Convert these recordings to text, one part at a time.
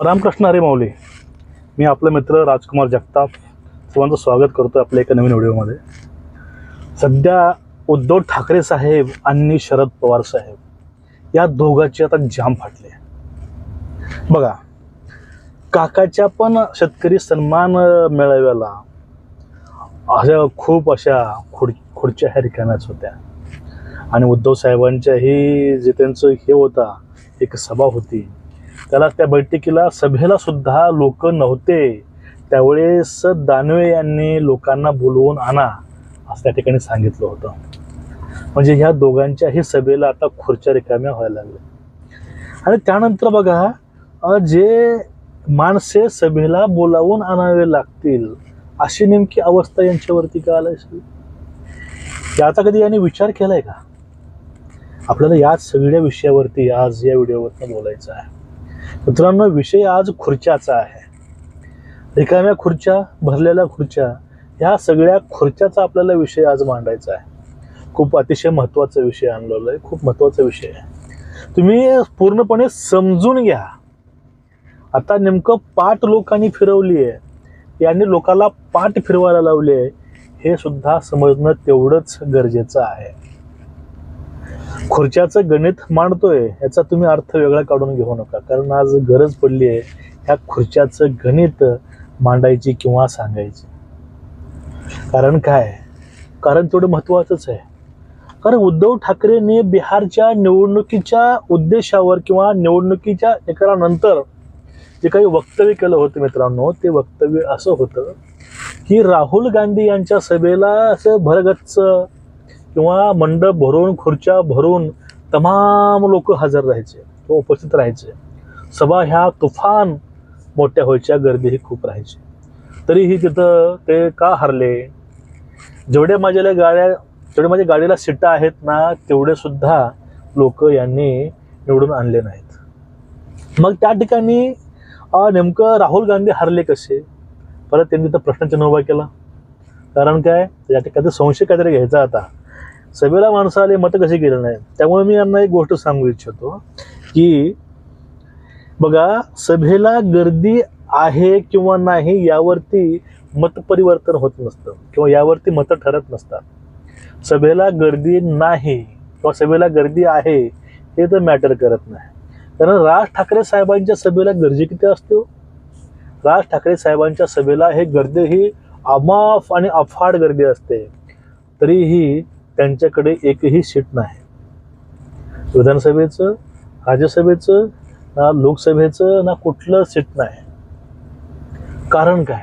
रामकृष्ण अरे माऊली. मी आपला मित्र राजकुमार जगताप सर्वांचं स्वागत करतो आपल्या एका नवीन व्हिडिओमध्ये. सध्या उद्धव ठाकरे साहेब आणि शरद पवार साहेब या दोघांची आता जाम फाटले बघा काकाच्या पण शेतकरी सन्मान मेळाव्याला अशा खूप अशा खुड खुर्च्या ह्या रिकाम्याच होत्या. आणि उद्धव साहेबांच्याही जे त्यांचं हे होता एक सभा होती. त्याला त्या बैठकीला सभेला सुद्धा लोक नव्हते. त्यावेळेस दानवे यांनी लोकांना बोलवून आणा असं त्या ठिकाणी सांगितलं होतं. म्हणजे ह्या दोघांच्याही सभेला आता खुर्च्या रिकाम्या व्हायला लागल्या. आणि त्यानंतर बघा जे माणसे सभेला बोलावून आणावे लागतील अशी नेमकी अवस्था यांच्यावरती का आलाय याचा कधी यांनी विचार केलाय का? आपल्याला याच सगळ्या विषयावरती आज या व्हिडिओवरती बोलायचं आहे. मित्रांनो विषय आज खुर्च्याचा आहे. रिकाम्या खुर्च्या भरलेल्या खुर्च्या ह्या सगळ्या खुर्च्याचा आपल्याला विषय आज मांडायचा आहे. खूप अतिशय महत्त्वाचा विषय आणलेला आहे खूप महत्त्वाचा विषय आहे. तुम्ही पूर्णपणे समजून घ्या. आता नेमकं पाठ लोकांनी फिरवली आहे यांनी लोकाला पाठ फिरवायला लावली आहे हे सुद्धा समजणं तेवढंच गरजेचं आहे. खुर्च्याचं गणित मांडतोय याचा तुम्ही अर्थ वेगळा काढून घेऊ नका. कारण आज गरज पडली आहे ह्या खुर्च्याचं गणित मांडायची किंवा सांगायची. कारण काय? कारण तेवढं महत्वाचंच आहे. कारण उद्धव ठाकरेंनी बिहारच्या निवडणुकीच्या उद्देशावर किंवा निवडणुकीच्या निकालानंतर जे काही वक्तव्य केलं होतं मित्रांनो ते वक्तव्य असं होतं की राहुल गांधी यांच्या सभेला असं भरगच्च किंवा मंडप भरून खुर्च्या भरून तमाम लोक हजर राहायचे किंवा उपस्थित राहायचे. सभा ह्या तुफान मोठ्या व्हायच्या गर्दीही खूप राहायची. तरीही तिथं ते का हरले? जेवढे माझ्या गाड्या जेवढे माझ्या गाडीला सीटा आहेत ना तेवढे सुद्धा लोक यांनी निवडून आणले नाहीत. मग त्या ठिकाणी नेमकं राहुल गांधी हरले कसे? परत त्यांनी तर प्रश्नचिन्ह उभा केला. कारण काय? या ठिकाणी संशय काहीतरी घ्यायचा आता. सभेला माणसं आले मतं कसे केलं नाही? त्यामुळे मी यांना एक गोष्ट सांगू इच्छितो की बघा सभेला गर्दी आहे किंवा नाही यावरती मत परिवर्तन होत नसतं किंवा यावरती मतं ठरत नसतात. सभेला गर्दी नाही किंवा सभेला गर्दी आहे हे तर मॅटर करत नाही. कारण राज ठाकरे साहेबांच्या सभेला गर्दी किती असते हो? राज ठाकरे साहेबांच्या सभेला हे गर्दी ही अमाफ आणि अफाट गर्दी असते. तरीही त्यांच्याकडे एकही सीट नाही. विधानसभेचं राज्यसभेचं ना लोकसभेचं ना कुठलं सीट नाही. कारण काय?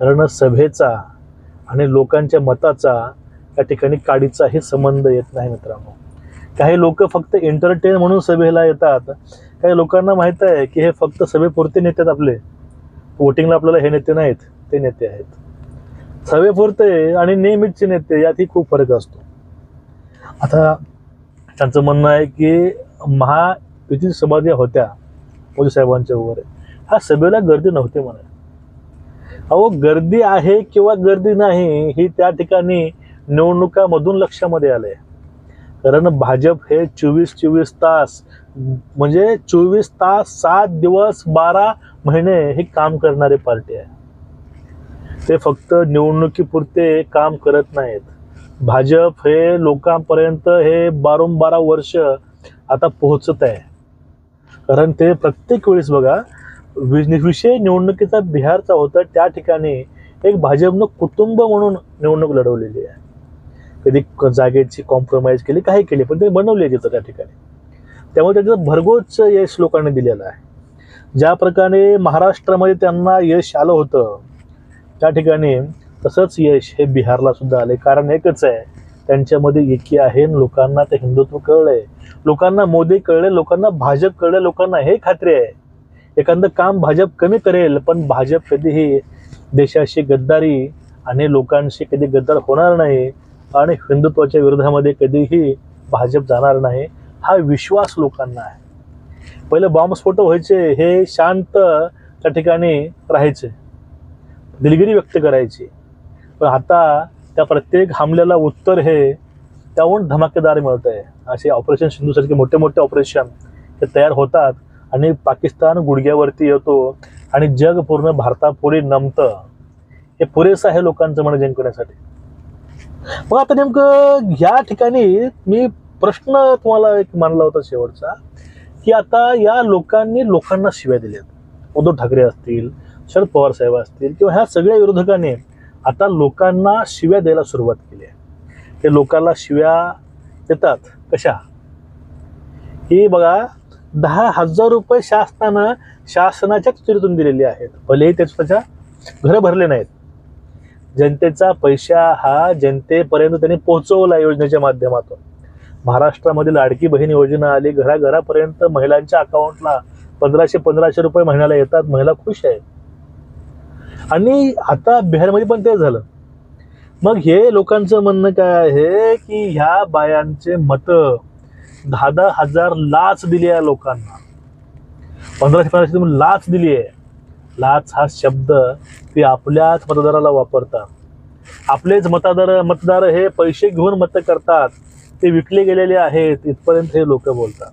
कारण सभेचा आणि लोकांच्या मताचा या ठिकाणी काडीचाही संबंध येत नाही मित्रांनो. काही लोक फक्त एंटरटेन म्हणून सभेला येतात. काही लोकांना माहीत आहे की हे फक्त सभेपुरते नेते आहेत आपले. वोटिंगला आपल्याला हे नेते नाहीत ते नेते आहेत. सवेपुरते आणि नियमितचे नेते यातही खूप फरक असतो. आता त्यांचं म्हणणं आहे की महायुती सभा ज्या होत्या मोदी साहेबांच्या वगैरे ह्या सभेला गर्दी नव्हती म्हणा. अहो गर्दी आहे किंवा गर्दी नाही ही त्या ठिकाणी निवडणुकामधून लक्षामध्ये आले कारण भाजप हे चोवीस चोवीस तास म्हणजे चोवीस तास सात दिवस बारा महिने हे काम करणारी पार्टी आहे. ते फक्त निवडणुकीपुरते काम करत नाहीत. भाजप हे लोकांपर्यंत हे बारंबारा वर्ष आता पोहोचत आहे. कारण ते प्रत्येक वेळेस बघा विषय निवडणुकीचा बिहारचा होता त्या ठिकाणी एक भाजपनं कुटुंब म्हणून निवडणूक लढवलेली आहे. कधी क- जागेची कॉम्प्रोमाइज केली काही केली पण ते बनवले तिथं त्या ठिकाणी. त्यामुळे त्याचं भरघोस यश लोकांनी दिलेलं आहे. ज्या प्रकारे महाराष्ट्रामध्ये त्यांना यश आलं होतं त्या ठिकाणी तसंच यश हे बिहारला सुद्धा आले कारण एकच आहे त्यांच्यामध्ये एकी आहे आणि लोकांना ते हिंदुत्व कळलंय. लोकांना मोदी कळले लोकांना भाजप कळले लोकांना हे खात्री आहे. एखादं काम भाजप कमी करेल पण भाजप कधीही देशाशी गद्दारी आणि लोकांशी कधी गद्दार होणार नाही आणि हिंदुत्वाच्या विरोधामध्ये कधीही भाजप जाणार नाही हा विश्वास लोकांना आहे. पहिले बॉम्बस्फोट व्हायचे हे शांत त्या ठिकाणी राहायचे. दिलगिरी व्यक्त करायची. पण आता त्या प्रत्येक हमल्याला उत्तर हे त्याहून धमाकेदार मिळत आहे असे ऑपरेशन सिंधूसारखे मोठे मोठे ऑपरेशन हे तयार होतात आणि पाकिस्तान गुडघ्यावरती येतो आणि जग पूर्ण भारतापुढे नमतं. हे पुरेसं आहे लोकांचं मन जिंकण्यासाठी. मग आता नेमकं या ठिकाणी मी प्रश्न तुम्हाला एक मांडला होता शेवटचा की आता या लोकांनी लोकांना शिव्या दिल्यात. उद्धव ठाकरे असतील शरद पवार साहेब असतील किंवा ह्या सगळ्या विरोधकांनी आता लोकांना शिव्या द्यायला सुरुवात केली आहे. ते लोकांना शिव्या देतात. कशा? ही बघा दहा हजार रुपये शासनानं शासनाच्या तिजोरीतून दिलेली आहेत. भलेही ते स्वतःच्या घरं भरले नाहीत. जनतेचा पैसा हा जनतेपर्यंत त्यांनी पोहोचवला योजनेच्या माध्यमातून. महाराष्ट्रामध्ये लाडकी बहीण योजना आली घराघरापर्यंत महिलांच्या अकाउंटला पंधराशे पंधराशे रुपये महिन्याला येतात महिला खुश आहेत. आणि आता बिहारमध्ये पण ते झालं. मग हे लोकांचं म्हणणं काय आहे की ह्या बायांचे मत दहा दहा हजार लाच दिली आहे लोकांना. पंधराशे पंधराशे तुम्ही लाच दिली आहे. लाच हा शब्द ते आपल्याच मतदाराला वापरतात. आपलेच मतदार मतदार हे पैसे घेऊन मत करतात. ते विकले गेलेले आहेत इथपर्यंत हे लोक बोलतात.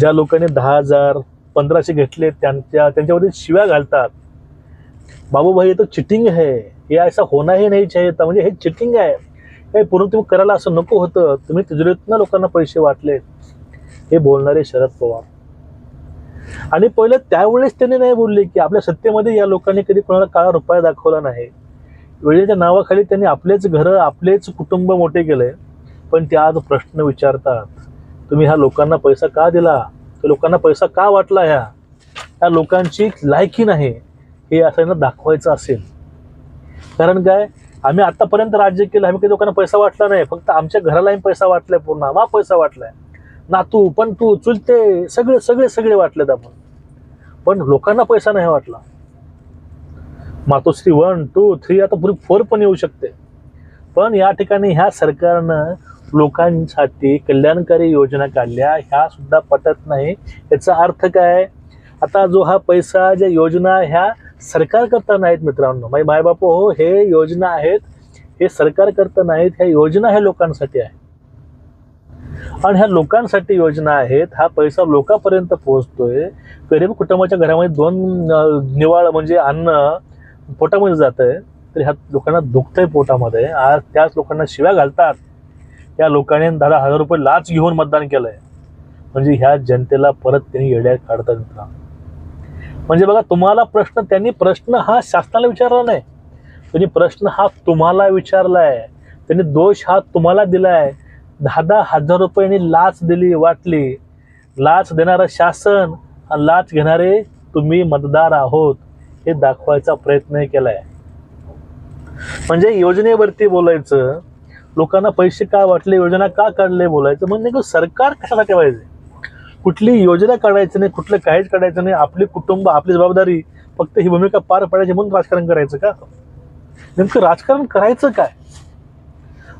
ज्या लोकांनी दहा हजार पंधराशे घेतले त्यांच्या त्यांच्यावरती शिव्या घालतात. बाबू भाई ये तो चिटिंग है या ऐसा होना ही नाही चाहिए म्हणजे हे चिटिंग आहे. हे पूर्ण तुम्ही करायला असं नको होतं. तुम्ही तिजोरीतनं लोकांना पैसे वाटले. हे बोलणारे शरद पवार. आणि पहिले त्यावेळेस त्यांनी नाही बोलले की आपल्या सत्तेमध्ये या लोकांनी कधी कोणाला काळा रुपया दाखवला नाही. वेळेच्या नावाखाली त्यांनी आपलेच घरं आपलेच कुटुंब मोठे केले. पण ते आज प्रश्न विचारतात. तुम्ही ह्या लोकांना पैसा का दिला? त्या लोकांना पैसा का वाटला ह्या? ह्या लोकांची लायकी नाही. हे असं दाखवायचं असेल. कारण काय? आम्ही आतापर्यंत राज्य केलं आम्ही काही लोकांना पैसा वाटला नाही. फक्त आमच्या घरालाही पैसा वाटलाय पूर्ण. आम्हा पैसा वाटलाय. नातू पण तू चुलते सगळे सगळे सगळे वाटलेत आपण पण लोकांना पैसा नाही वाटला. मातोश्री वन टू थ्री आता पुरी फोर पण येऊ शकते. पण या ठिकाणी ह्या सरकारनं लोकांसाठी कल्याणकारी योजना काढल्या. ह्या सुद्धा पटत नाही. याचा अर्थ काय? आता जो हा पैसा ज्या योजना ह्या सरकार करता नाहीत मित्रांनो. माय मायबापू हो हे योजना आहेत. हे सरकार करता नाहीत. ह्या योजना ह्या लोकांसाठी आहे. आणि ह्या लोकांसाठी योजना आहेत. हा पैसा लोकांपर्यंत पोहोचतोय. गरीब कुटुंबाच्या घरामध्ये दोन निवाळ म्हणजे अन्न पोटामध्ये जात आहे तर ह्या लोकांना दुखतंय पोटामध्ये. आज त्याच लोकांना शिव्या घालतात. या लोकांनी दहा हजार रुपये लाच घेऊन मतदान केलंय. म्हणजे ह्या जनतेला परत त्यांनी येड्या काढतात मित्रांनो. म्हणजे बघा तुम्हाला प्रश्न त्यांनी प्रश्न हा शासनाला विचारला नाही. त्यांनी प्रश्न हा तुम्हाला विचारलाय. त्यांनी दोष हा तुम्हाला दिलाय. दहा दहा हजार रुपयांनी लाच दिली वाटली. लाच देणारं शासन आणि लाच घेणारे तुम्ही मतदार आहोत हे दाखवायचा प्रयत्न केलाय. म्हणजे योजनेवरती बोलायचं लोकांना पैसे का वाटले योजना का काढले बोलायचं म्हणजे नेमकं सरकार कशासाठी पाहिजे? कुठली योजना काढायचं नाही कुठलं काहीच काढायचं नाही. आपली कुटुंब आपली जबाबदारी फक्त ही भूमिका पार पाडायची म्हणून राजकारण करायचं का? नेमकं राजकारण करायचं काय?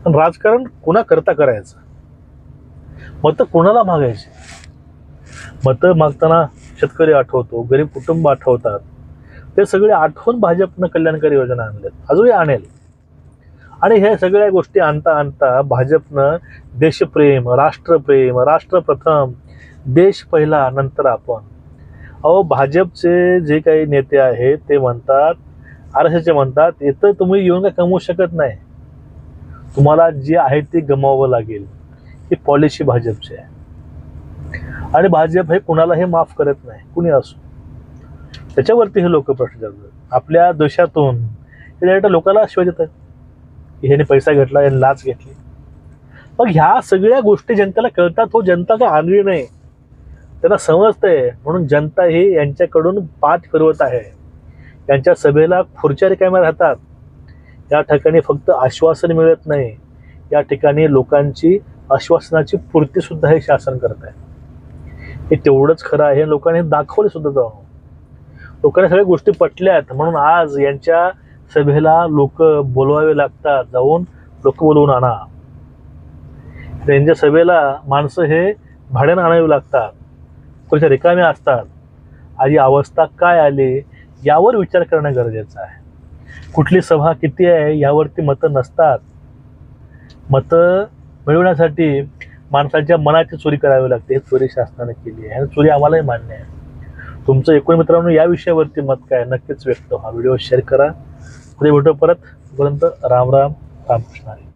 आणि राजकारण कुणा करता करायचं? मतं कोणाला मागायची? मतं मागताना शेतकरी आठवतो गरीब कुटुंब आठवतात. ते सगळे आठवून भाजपनं कल्याणकारी योजना आणल्यात. अजूनही आणेल. आणि ह्या सगळ्या गोष्टी आणता आणता भाजपनं देशप्रेम राष्ट्रप्रेम राष्ट्रप्रथम देश पहिला नंतर आपण. अहो भाजपचे जे काही नेते आहेत ते म्हणतात आर एस एसचे म्हणतात इथं तुम्ही येऊन काय कमवू शकत नाही. तुम्हाला जे आहे ते गमावं लागेल. ही पॉलिसी भाजपची आहे. आणि भाजप हे कुणाला हे माफ करत नाही. कुणी असो. त्याच्यावरती हे लोक प्रश्न करतात आपल्या देशातून हे डायरेक्ट लोकांना शिवाय देतात. की ह्याने पैसा घेतला याने लाच घेतली. मग ह्या सगळ्या गोष्टी जनतेला कळतात. हो जनता काय आणली नाही. त्यांना समजतंय. म्हणून जनता ही यांच्याकडून पाठ फिरवत आहे. यांच्या सभेला खुर्च्या रिकाम्या राहतात. या ठिकाणी फक्त आश्वासन मिळत नाही. या ठिकाणी लोकांची आश्वासनाची पूर्ती सुद्धा हे शासन करत आहे. हे तेवढंच खरं आहे. हे लोकांनी दाखवले सुद्धा जाऊन. लोकांनी सगळ्या गोष्टी पटल्यात. म्हणून आज यांच्या सभेला लोक बोलवावे लागतात. जाऊन लोक बोलवून आणा. त्यांच्या सभेला माणसं हे भाड्यानं आणावी लागतात. खुर्च्या रिकाम्या असतात. आधी अवस्था काय आली यावर विचार करणं गरजेचं आहे. कुठली सभा किती आहे यावरती मतं नसतात. मतं मिळवण्यासाठी माणसाच्या मनाची चोरी करावी लागते हे चोरी शासनाने केली आहे. आणि चोरी आम्हालाही मान्य आहे. तुमचं एकूण मित्रांनो या विषयावरती मत काय नक्कीच व्यक्त हा व्हिडिओ शेअर करा. पुढे भेटू परत. तोपर्यंत राम राम रामकृष्ण हरी.